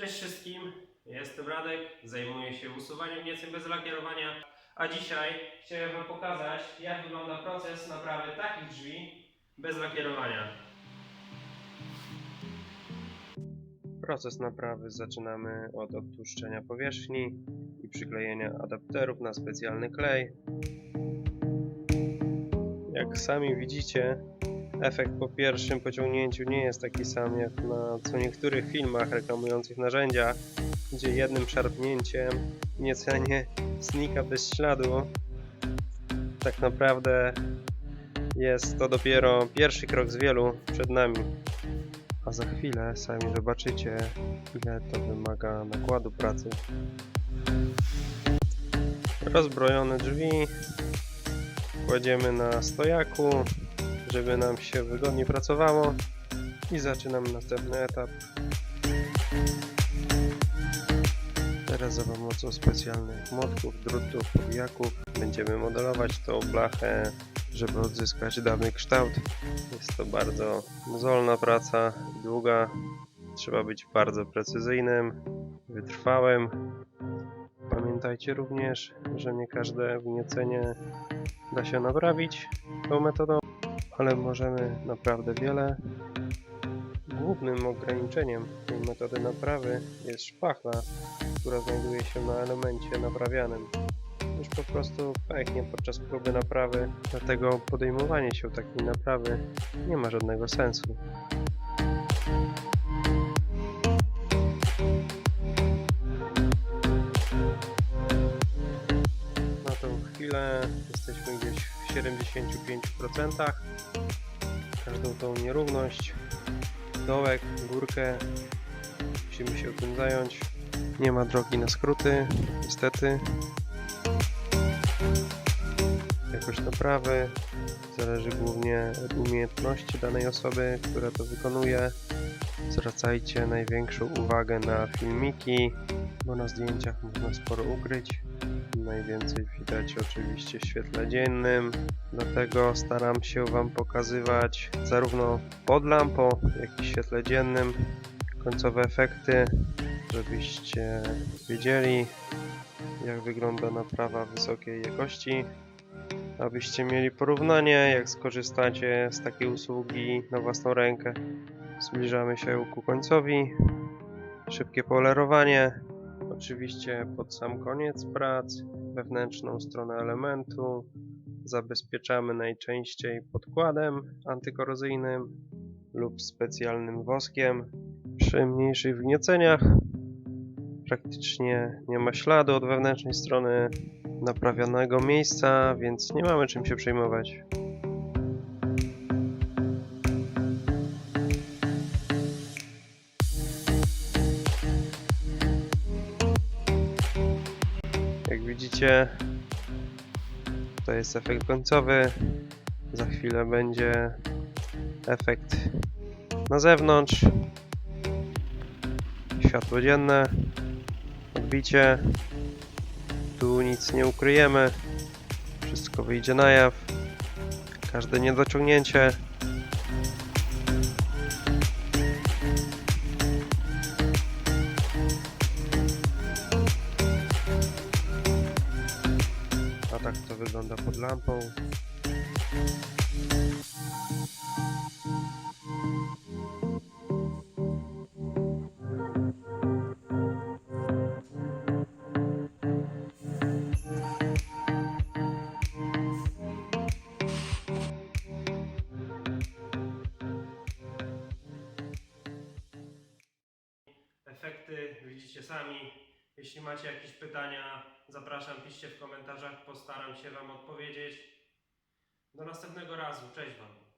Cześć wszystkim, jestem Radek, zajmuję się usuwaniem gnieceń bez lakierowania, a dzisiaj chciałem Wam pokazać, jak wygląda proces naprawy takich drzwi bez lakierowania. Proces naprawy zaczynamy od odtłuszczenia powierzchni i przyklejenia adapterów na specjalny klej. Jak sami widzicie, efekt po pierwszym pociągnięciu nie jest taki sam jak na co niektórych filmach reklamujących narzędzia, gdzie jednym szarpnięciem niecenie znika bez śladu. Tak naprawdę jest to dopiero pierwszy krok z wielu przed nami. A za chwilę sami zobaczycie, ile to wymaga nakładu pracy. Rozbrojone drzwi kładziemy na stojaku, żeby nam się wygodnie pracowało i zaczynamy następny etap. Teraz za pomocą specjalnych młotków, drutów, powijaków będziemy modelować tą blachę, żeby odzyskać dawny kształt. Jest to bardzo mozolna praca, długa. Trzeba być bardzo precyzyjnym, wytrwałym. Pamiętajcie również, że nie każde wgniecenie da się naprawić tą metodą, ale możemy naprawdę wiele. Głównym ograniczeniem tej metody naprawy jest szpachla, która znajduje się na elemencie naprawianym. Już po prostu pęknie podczas próby naprawy, dlatego podejmowanie się takiej naprawy nie ma żadnego sensu. Na tą chwilę jesteśmy gdzieś 75%. Każdą tą nierówność, dołek, górkę musimy się tym zająć. Nie ma drogi na skróty, niestety. Jakość naprawy zależy głównie od umiejętności danej osoby, która to wykonuje. Zwracajcie największą uwagę na filmiki, bo na zdjęciach można sporo ukryć. Najwięcej widać oczywiście w świetle dziennym, dlatego staram się Wam pokazywać zarówno pod lampą, jak i w świetle dziennym końcowe efekty, żebyście wiedzieli jak wygląda naprawa wysokiej jakości, abyście mieli porównanie jak skorzystacie z takiej usługi na własną rękę. Zbliżamy się ku końcowi, szybkie polerowanie, Oczywiście pod sam koniec prac, wewnętrzną stronę elementu zabezpieczamy najczęściej podkładem antykorozyjnym lub specjalnym woskiem. Przy mniejszych wgnieceniach praktycznie nie ma śladu od wewnętrznej strony naprawionego miejsca, więc nie mamy czym się przejmować. Widzicie, to jest efekt końcowy. Za chwilę będzie efekt na zewnątrz. Światło dzienne, odbicie. Tu nic nie ukryjemy. Wszystko wyjdzie na jaw. Każde niedociągnięcie. Wygląda pod lampą. Efekty widzicie sami. Jeśli macie jakieś pytania, zapraszam, piszcie w komentarzach, postaram się Wam odpowiedzieć. Do następnego razu, cześć Wam.